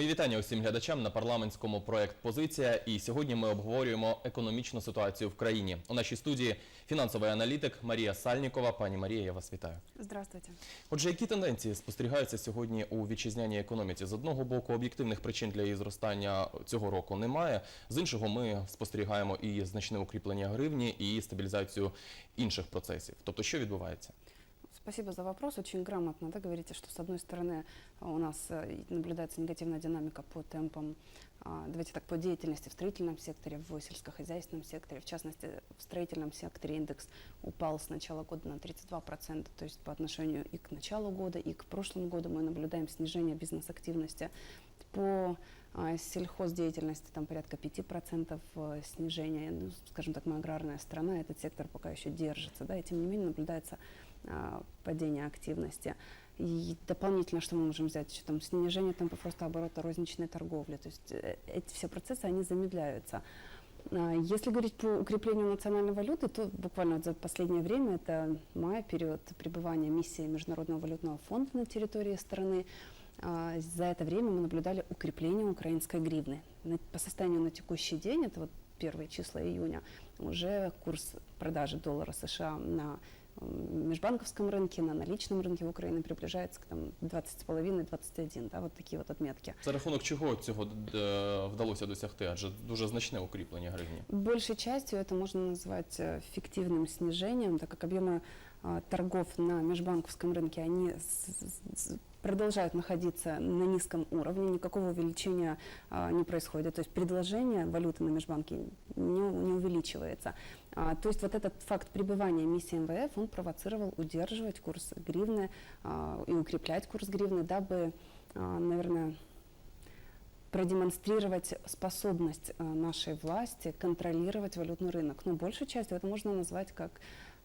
Мої вітання усім глядачам на парламентському проект Позиція. І сьогодні ми обговорюємо економічну ситуацію в країні. У нашій студії фінансовий аналітик Марія Сальнікова. Пані Марія, я вас вітаю. Здравствуйте. Отже, які тенденції спостерігаються сьогодні у вітчизняній економіці? З одного боку, об'єктивних причин для її зростання цього року немає. З іншого, ми спостерігаємо і значне укріплення гривні, і стабілізацію інших процесів. Тобто, що відбувається? Спасибо за вопрос. Очень грамотно, да, говорите, что с одной стороны у нас э, наблюдается негативная динамика по темпам, а, давайте так, по деятельности в строительном секторе, в сельскохозяйственном секторе. В частности, в строительном секторе индекс упал с начала года на 32%, то есть по отношению и к началу года, и к прошлому году мы наблюдаем снижение бизнес-активности. По а, сельхоздеятельности там порядка 5% э, снижения. Ну, скажем так, мы аграрная страна, этот сектор пока еще держится, да, и тем не менее наблюдается а, падение активности. И дополнительно, что мы можем взять, еще там снижение темпов роста оборота розничной торговли. То есть э, эти все процессы, они замедляются. А, Если говорить по укреплению национальной валюты, то буквально за последнее время, это май, период пребывания миссии Международного валютного фонда на территории страны, а, за это время мы наблюдали укрепление украинской гривны. По состоянию на текущий день, это вот первые числа июня, уже курс продажи доллара США на межбанковском рынке, на наличном рынке в Украине приближается к там, 20,5-21, да, вот такие вот отметки. За рахунок чого цього е, вдалося досягти? Адже дуже значне укріплення гривні. Большей частью это можно назвать э, фиктивным снижением, так как объемы а, торгов на межбанковском рынке, они с- с- с- продолжают находиться на низком уровне, никакого увеличения а, не происходит. То есть предложение валюты на межбанке не, у- не увеличивается. А, то есть вот этот факт пребывания миссии МВФ, он провоцировал удерживать курс гривны а, и укреплять курс гривны, дабы, а, наверное, продемонстрировать способность э, нашей власти контролировать валютный рынок. Но большей частью это можно назвать как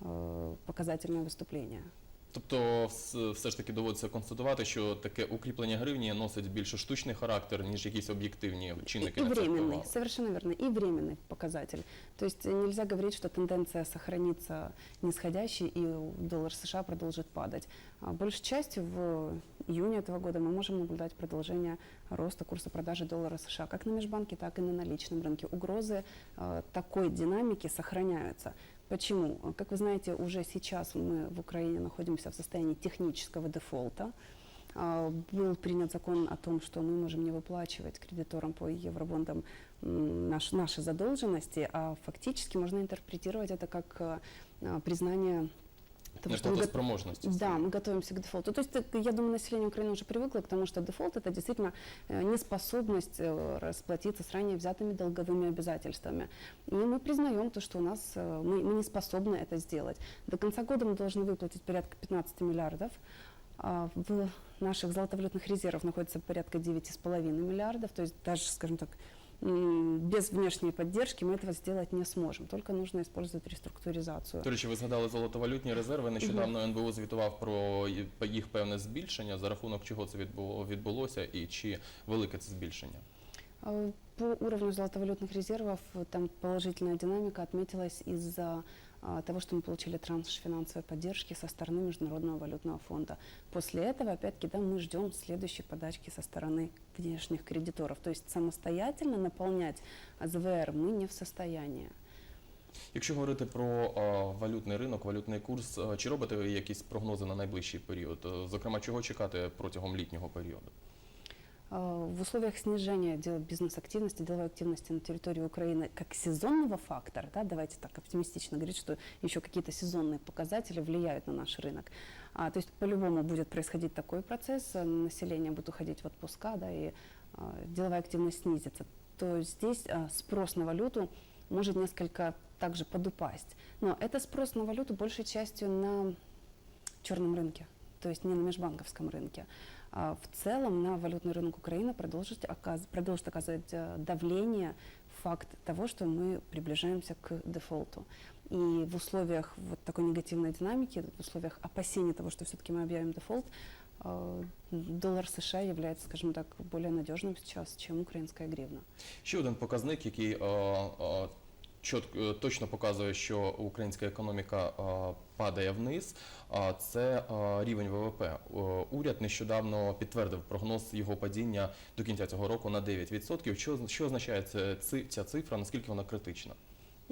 э, показательное выступление. Тобто, вс- все ж таки доводиться констатувати, що таке укріплення гривні носить більше штучний характер, ніж якісь об'єктивні чинники и на це временный, впливали. совершенно верно, и временный показатель. То есть э, нельзя говорить, что тенденция сохранится нисходящей и доллар США продолжит падать. А большей частью в июне этого года мы можем наблюдать продолжение роста курса продажи доллара США как на межбанке, так и на наличном рынке. Угрозы э, такой динамики сохраняются. Почему? Как вы знаете, уже сейчас мы в Украине находимся в состоянии технического дефолта. А, Был принят закон о том, что мы можем не выплачивать кредиторам по евробондам м, наш, наши задолженности, а фактически можно интерпретировать это как а, признание того, что мы Неплатоспроможності. да, мы готовимся к дефолту. То есть, э, я думаю, население Украины уже привыкло к тому, что дефолт это действительно э, неспособность э, расплатиться с ранее взятыми долговыми обязательствами. И мы признаем то, что у нас мы, мы не способны это сделать. До конца года мы должны выплатить порядка 15 миллиардов. А В наших золотовалютных резервах находится порядка 9,5 миллиардов. То есть даже, скажем так, без внешней поддержки мы этого сделать не сможем. Только нужно использовать реструктуризацию. До речі, ви згадали золотовалютні резерви. Нещодавно НБУ звітував про ї- їх певне збільшення. За рахунок чого це відбуло- відбулося і чи велике це збільшення? А, По уровню золотовалютных резервов э, там положительная динамика отметилась из-за а, того, что мы получили транш финансовой поддержки со стороны Международного валютного фонда. После этого, опять-таки, да, мы ждем следующей подачки со стороны внешних кредиторов. То есть самостоятельно наполнять АЗВР мы не в состоянии. Якщо говорити про е, валютний ринок, валютний курс, е, чи робите ви якісь прогнози на найближчий період? Е, Зокрема, чого чекати протягом літнього періоду? А, В условиях снижения бизнес-активности, деловой активности на территории Украины как сезонного фактора, да, давайте так оптимистично говорить, что еще какие-то сезонные показатели влияют на наш рынок. А, то есть по-любому будет происходить такой процесс, э, население будет уходить в отпуска, да, и а, деловая активность снизится, то здесь а, спрос на валюту может несколько также подупасть. Но это спрос на валюту большей частью на черном рынке, то есть не на межбанковском рынке. А в целом на валютный рынок Украины продолжит, оказ- продолжит оказывать э, давление факт того, что мы приближаемся к дефолту. И в условиях вот такой негативной динамики, в условиях опасения того, что все-таки мы объявим дефолт, э, доллар США является, скажем так, более надежным сейчас, чем украинская гривна. Ще один показник, який е, е, чот- е, точно показує, що українська економіка е, падає вниз, а це е, рівень ВВП. Е, Уряд нещодавно підтвердив прогноз його падіння до кінця цього року на 9%. Що, що означає це, ци- ця цифра, наскільки вона критична?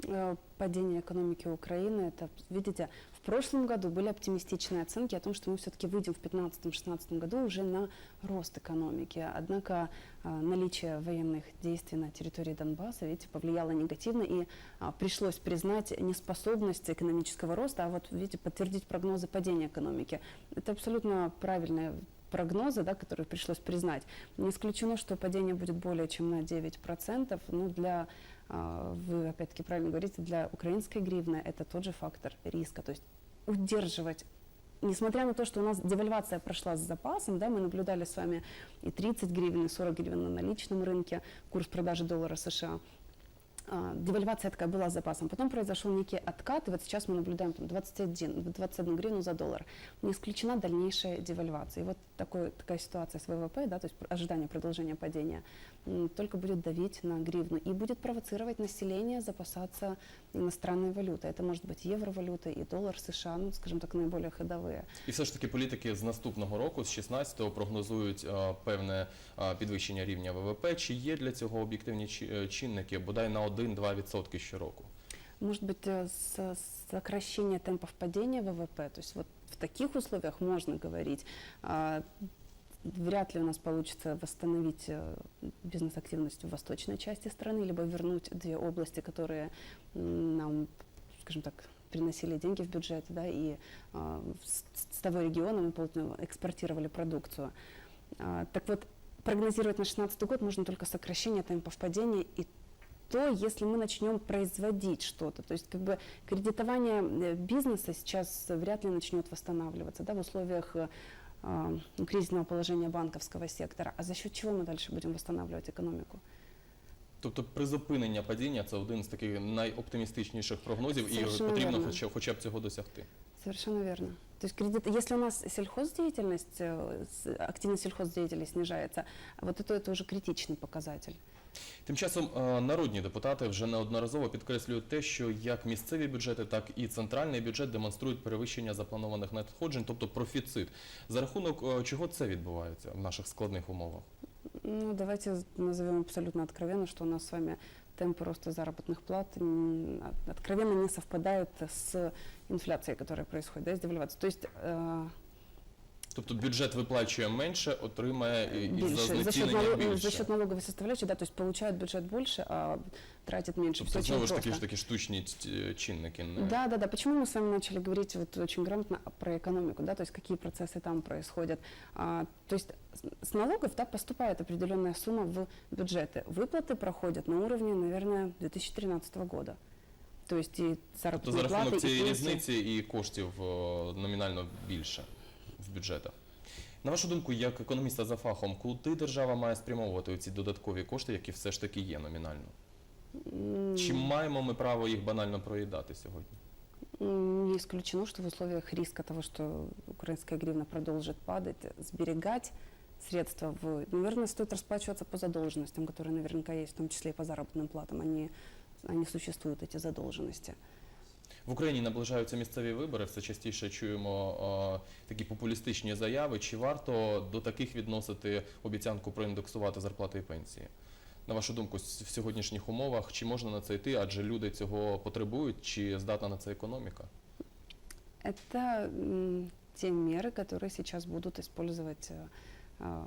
Э, Падение экономики Украины, это, видите, в прошлом году были оптимистичные оценки о том, что мы все-таки выйдем в 2015-2016 году уже на рост экономики. Однако э, наличие военных действий на территории Донбасса, видите, повлияло негативно и а, пришлось признать неспособность экономического роста, а вот, видите, подтвердить прогнозы падения экономики. Это абсолютно правильные прогнозы, да, которые пришлось признать. Не исключено, что падение будет более чем на 9%, но для а, вы опять-таки правильно говорите, для украинской гривны это тот же фактор риска. То есть удерживать, несмотря на то, что у нас девальвация прошла с запасом, да, мы наблюдали с вами и 30 гривен, и 40 гривен на наличном рынке, курс продажи доллара США. А, Девальвация такая была с запасом. Потом произошел некий откат, и вот сейчас мы наблюдаем там 21, 21 гривну за доллар. Не исключена дальнейшая девальвация. И вот такой, такая ситуация с ВВП, да, то есть ожидание продолжения падения, м, только будет давить на гривну и будет провоцировать население запасаться иностранной валютой. Это может быть евровалюта и доллар США, ну, скажем так, наиболее ходовые. І все ж таки політики з наступного року, з 16-го, прогнозують е, певне е, підвищення рівня ВВП. Чи є для цього об'єктивні чи- е, чинники, бодай на 1-2% щороку? Может быть, э, с- сокращение темпов падения ВВП, то есть вот в таких условиях можно говорить. А, Вряд ли у нас получится восстановить э, бизнес-активность в восточной части страны, либо вернуть две области, которые нам, скажем так, приносили деньги в бюджет, да, и а, с, с того региона мы полностью экспортировали продукцию. А, так вот, прогнозировать на 2016 год можно только сокращение темпов падения и то, если мы начнем производить что-то. То есть как бы кредитование э, бизнеса сейчас вряд ли начнет восстанавливаться да, в условиях э, а, ну, кризисного положения банковского сектора. А за счет чего мы дальше будем восстанавливать экономику? Тобто призупинення падіння це один з таких найоптимістичніших прогнозів, і Совершенно потрібно вірно. хоча, хоча б цього досягти. Совершенно верно. То есть кредит, если у нас сельхоздеятельность, э, с- активность сельхоздеятельности снижается, вот это, это уже критичный показатель. Тим часом е, народні депутати вже неодноразово підкреслюють те, що як місцеві бюджети, так і центральний бюджет демонструють перевищення запланованих надходжень, тобто профіцит. За рахунок е, чого це відбувається в наших складних умовах? Ну, давайте назовем абсолютно откровенно, что у нас с вами темпы роста заработных плат м, от- откровенно не совпадают с инфляцией, которая происходит, да, с девальвацией. То есть э, Тобто бюджет виплачує менше, отримає і, і за больше, за счет, знецінення налог- більше. за счет налоговой составляющей, да, то есть получает бюджет больше, а тратит меньше. Тобто Всё знову очень ж таки просто. ж такі штучні т- чинники. не- Да, да, да. Почему мы с вами начали говорить вот очень грамотно про экономику, да, то есть какие процессы там происходят. А, то есть с- с налогов да, поступает определенная сумма в бюджеты. Выплаты проходят на уровне, наверное, 2013 года. То есть и Тобто заработные за платы, рахунок и цієї пенсии. різниці і коштів о, номінально більше в бюджетах. На вашу думку, як економіста за фахом, куди держава має спрямовувати ці додаткові кошти, які все ж таки є номінально? М, Чи маємо ми право їх банально проїдати сьогодні? м, Не исключено, что в условиях риска того, что украинская гривна продолжит падать, сберегать средства в... Наверное, стоит расплачиваться по задолженностям, которые наверняка есть, в том числе и по заработным платам. Они, они существуют, эти задолженности. В Україні наближаються місцеві вибори. Все частіше чуємо е, такі популістичні заяви. Чи варто до таких відносити обіцянку проіндексувати зарплати і пенсії? На вашу думку, с- в сьогоднішніх умовах чи можна на це йти, адже люди цього потребують, чи здатна на це економіка? Это м, те меры, которые сейчас будут использовать э, а,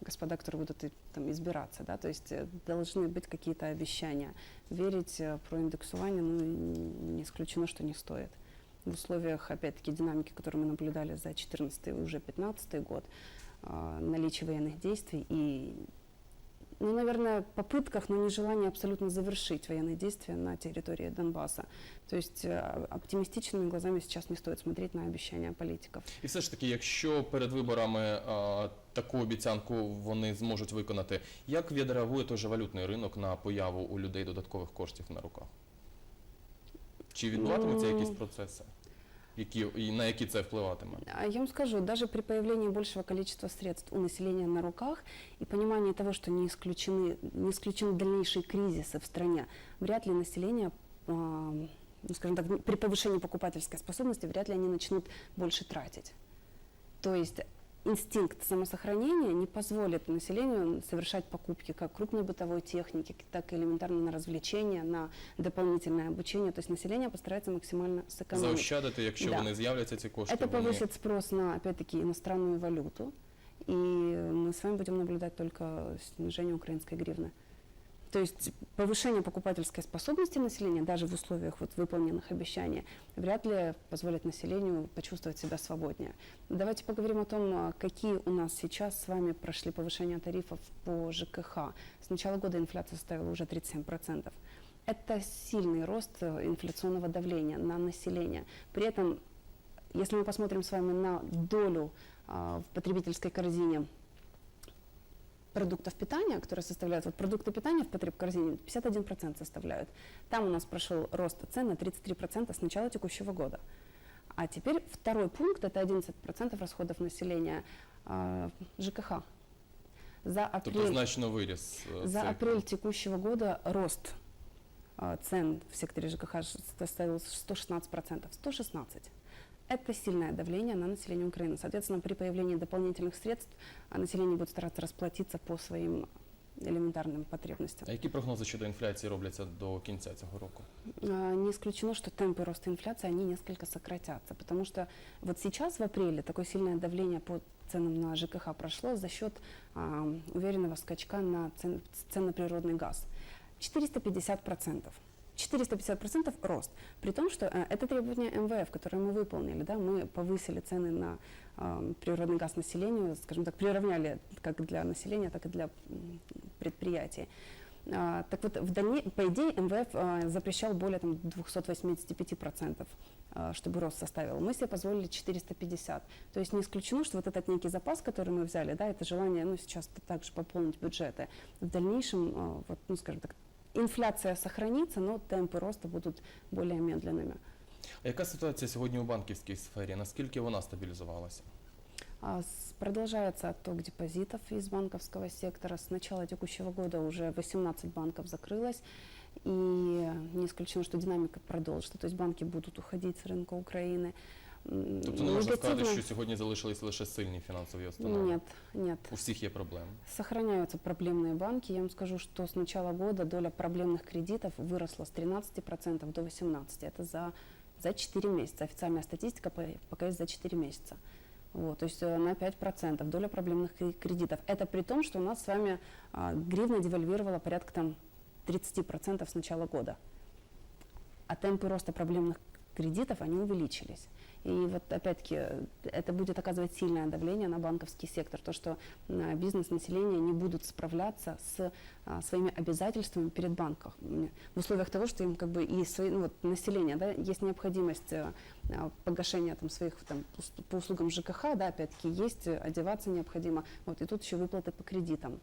господа, которые будут там, избираться. Да? То есть э, должны быть какие-то обещания. Верить э, про индексование ну, не исключено, что не стоит. В условиях, опять-таки, динамики, которую мы наблюдали за 2014 и уже 2015 год, а, наличие военных действий и ну, наверное, попытках, но нежелание абсолютно завершить военные действия на территории Донбасса. То есть э, оптимистичными глазами сейчас не стоит смотреть на обещания политиков. І все ж таки, якщо перед виборами е, таку обіцянку вони зможуть виконати, як відреагує той же валютний ринок на появу у людей додаткових коштів на руках? Чи відбуватимуться Ну, якісь процеси? які і на які це впливатиме? А Я вам скажу, даже при появлении большего количества средств у населения на руках и понимании того, что не исключены, не исключены дальнейшие кризисы в стране, вряд ли население, а, ну, скажем так, при повышении покупательской способности, вряд ли они начнут больше тратить. То есть инстинкт самосохранения не позволит населению совершать покупки как крупной бытовой техники, так и элементарно на развлечения, на дополнительное обучение. То есть население постарается максимально сэкономить. Заощадити, якщо Да. вони з'являться ці кошти. Это вони- повысит спрос на, опять-таки, иностранную валюту, и мы с вами будем наблюдать только снижение украинской гривны. То есть повышение покупательской способности населения, даже в условиях вот выполненных обещаний, вряд ли позволит населению почувствовать себя свободнее. Давайте поговорим о том, а, какие у нас сейчас с вами прошли повышения тарифов по ЖКХ. С начала года инфляция составила уже 37%. Это сильный рост э, инфляционного давления на население. При этом если мы посмотрим с вами на долю а, в потребительской корзине продуктов питания, которые составляют, вот продукты питания в потребкорзине 51% составляют. Там у нас прошел рост цен на 33% с начала текущего года. А теперь второй пункт, это 11% расходов населения а, ЖКХ. За апрель, значно виріс. е, за апрель текущего года рост а, цен в секторе ЖКХ составил 116%. 116 Это сильное давление на население Украины. Соответственно, при появлении дополнительных средств а, население будет стараться расплатиться по своим элементарным потребностям. А які прогнози щодо інфляції робляться до кінця цього року? А, Не исключено, что темпы роста инфляции, они несколько сократятся, потому что вот сейчас в апреле такое сильное давление по ценам на ЖКХ прошло за счет а, уверенного скачка на цен, цен на природный газ. 450%. 450% рост. При том, что э, это требование МВФ, которое мы выполнили. Да? Мы повысили цены на э, природный газ населению, скажем так, приравняли как для населения, так и для предприятий. А, так вот, в дальне... по идее, МВФ а, запрещал более там, 285%, а, чтобы рост составил. Мы себе позволили 450. То есть не исключено, что вот этот некий запас, который мы взяли, да, это желание ну, сейчас также пополнить бюджеты. В дальнейшем, а, вот, ну, скажем так, инфляция сохранится, но темпы роста будут более медленными. А яка ситуація сьогодні у банківській сфері? Наскільки вона стабілізувалася? А, с- Продолжается отток депозитов из банковского сектора. С начала текущего года уже 18 банков закрылось. И не исключено, что динамика продолжится. То есть банки будут уходить с рынка Украины. М, Тобто не можна сказати, негативно- що сьогодні залишились лише сильні фінансові установи. Нет, нет. У всіх є проблеми. Сохраняются проблемные банки. Я вам скажу, что с начала года доля проблемных кредитов выросла с 13% до 18%. Это за, за 4 месяца. Официальная статистика по- пока есть за 4 месяца. Вот, то есть э, на 5% доля проблемных кре- кредитов. Это при том, что у нас с вами а, гривна девальвировала порядка там 30% с начала года. А темпы роста проблемных кредитов, они увеличились. И вот опять-таки э, это будет оказывать сильное давление на банковский сектор, то, что э, бизнес, население не будут справляться с а, своими обязательствами перед банком. В условиях того, что им как бы и свои, ну, вот, население, да, есть необходимость э, а, погашения там, своих там, по услугам ЖКХ, да, опять-таки есть, одеваться необходимо, вот, и тут еще выплаты по кредитам.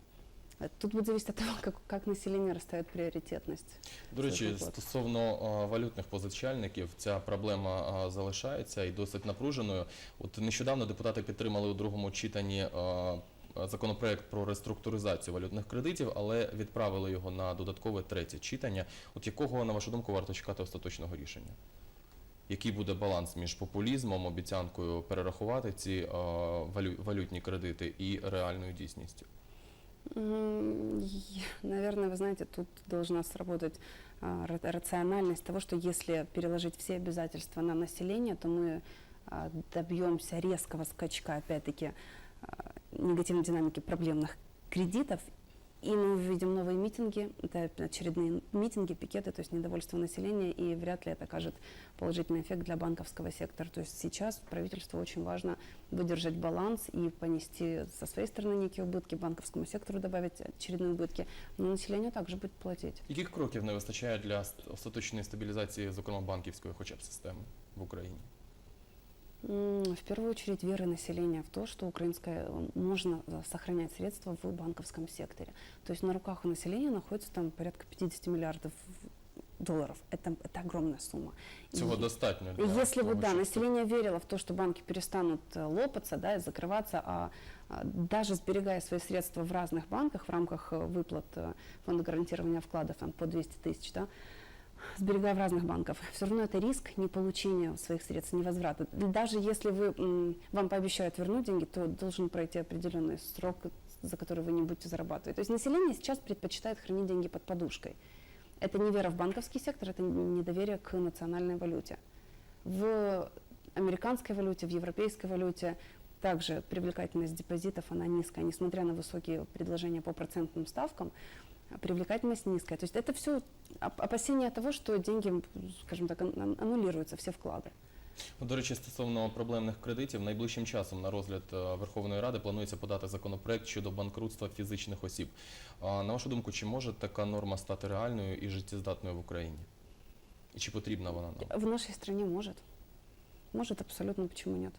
Тут будет зависеть от того, как, как население расставит приоритетность. До речі, стосовно а, валютних позичальників, ця проблема а, залишається і досить напруженою. От нещодавно депутати підтримали у другому читанні а, законопроект про реструктуризацію валютних кредитів, але відправили його на додаткове третє читання. От якого, на вашу думку, варто чекати остаточного рішення? Який буде баланс між популізмом, обіцянкою перерахувати ці валютні кредити і реальною дійсністю? Наверное, вы знаете, тут должна сработать а, ра- рациональность того, что если переложить все обязательства на население, то мы а, добьемся резкого скачка, опять-таки, а, негативной динамики проблемных кредитов, и мы увидим новые митинги, это очередные митинги, пикеты, то есть недовольство населения, и вряд ли это окажет положительный эффект для банковского сектора. То есть сейчас правительству очень важно выдержать баланс и понести со своей стороны некие убытки, банковскому сектору добавить очередные убытки, но население также будет платить. Яких кроків не вистачає для ст- остаточної стабілізації, зокрема банківської, хоча б системи в Україні? В первую очередь веры населения в то, что украинское э, можно э, сохранять средства в банковском секторе. То есть на руках у населения находится там порядка 50 миллиардов долларов. Это, это огромная сумма. И- достатньо. и для Если бы, да, население верило в то, что банки перестанут э, лопаться, да, и закрываться, а, а, даже сберегая свои средства в разных банках в рамках выплат фонда гарантирования вкладов там, по 200 тысяч, да, сберегая в разных банках, все равно это риск неполучения своих средств, невозврата. Даже если вы, вам пообещают вернуть деньги, то должен пройти определенный срок, за который вы не будете зарабатывать. То есть население сейчас предпочитает хранить деньги под подушкой. Это не вера в банковский сектор, это недоверие к национальной валюте. В американской валюте, в европейской валюте также привлекательность депозитов, она низкая, несмотря на высокие предложения по процентным ставкам, привлекательность низкая. То есть это все опасения того, что деньги, скажем так, ан- ан- аннулируются, все вклады. Ну, До речі, стосовно проблемних кредитів, найближчим часом на розгляд е, Верховної Ради планується подати законопроект щодо банкрутства фізичних осіб. На вашу думку, чи може така норма стати реальною і життєздатною в Україні? І чи потрібна вона нам? В нашей стране может. Может абсолютно, почему нет?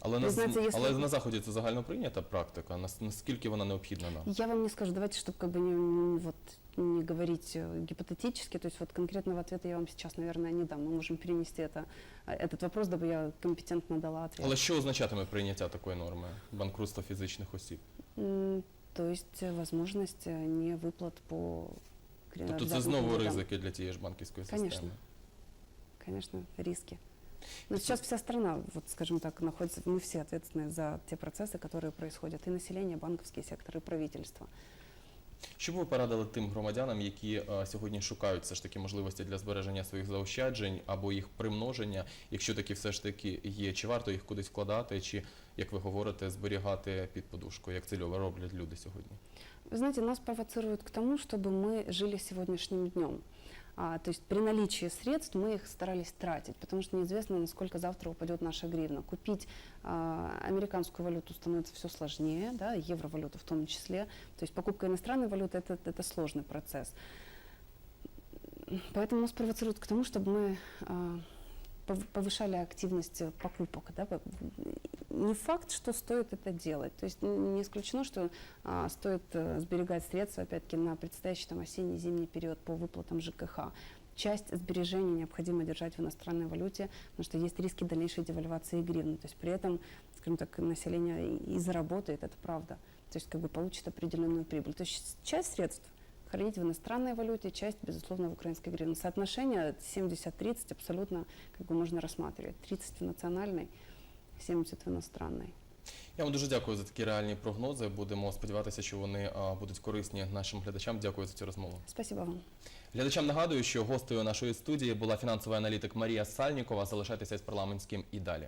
Але, Ви на, знаєте, якщо- але на Заході це загально прийнята практика. Нас- Наскільки вона необхідна нам? Я вам не скажу, давайте, чтобы как бы не, не- вот, не говорить э, гипотетически, то есть вот конкретного ответа я вам сейчас, наверное, не дам. Мы можем перенести это, э, этот вопрос, дабы я компетентно дала ответ. Але що означатиме прийняття такої норми банкрутства фізичних осіб? М, То есть э, возможность э, не выплат по кре- Тобто це обязательным знову кредитам. ризики для тієї ж банківської Конечно. системи. Конечно, риски. Но сейчас вся страна, вот скажем так, находится, мы все ответственны за те процессы, которые происходят, и население, банковский сектор, и правительство. Що б ви порадили тим громадянам, які е, сьогодні шукають все ж таки можливості для збереження своїх заощаджень або їх примноження, якщо такі все ж таки є, чи варто їх кудись вкладати, чи, як ви говорите, зберігати під подушкою, як це льово роблять люди сьогодні? Вы знаете, нас провоцируют к тому, чтобы мы жили сегодняшним днем. А, то есть при наличии средств мы их старались тратить, потому что неизвестно, насколько завтра упадет наша гривна. Купить а, американскую валюту становится все сложнее, да, евровалюту в том числе. То есть покупка иностранной валюты это, это сложный процесс. Поэтому нас провоцируют к тому, чтобы мы а, пов- повышали активность э, покупок. Да? Не факт, что стоит это делать. То есть н- не исключено, что а, стоит э, сберегать средства, опять-таки, на предстоящий там, осенне-зимний период по выплатам ЖКХ. Часть сбережений необходимо держать в иностранной валюте, потому что есть риски дальнейшей девальвации гривны. То есть при этом, скажем так, население и заработает, это правда. То есть как бы получит определенную прибыль. То есть часть средств хранить в иностранной валюте, часть, безусловно, в украинской гривне. Соотношение 70-30 абсолютно как бы можно рассматривать. 30 в национальной, 70 в іностранний. Я вам дуже дякую за такі реальні прогнози. Будемо сподіватися, що вони будуть корисні нашим глядачам. Дякую за цю розмову. Спасибо вам. Глядачам нагадую, що гостею нашої студії була фінансова аналітик Марія Сальнікова. Залишайтеся з парламентським і далі.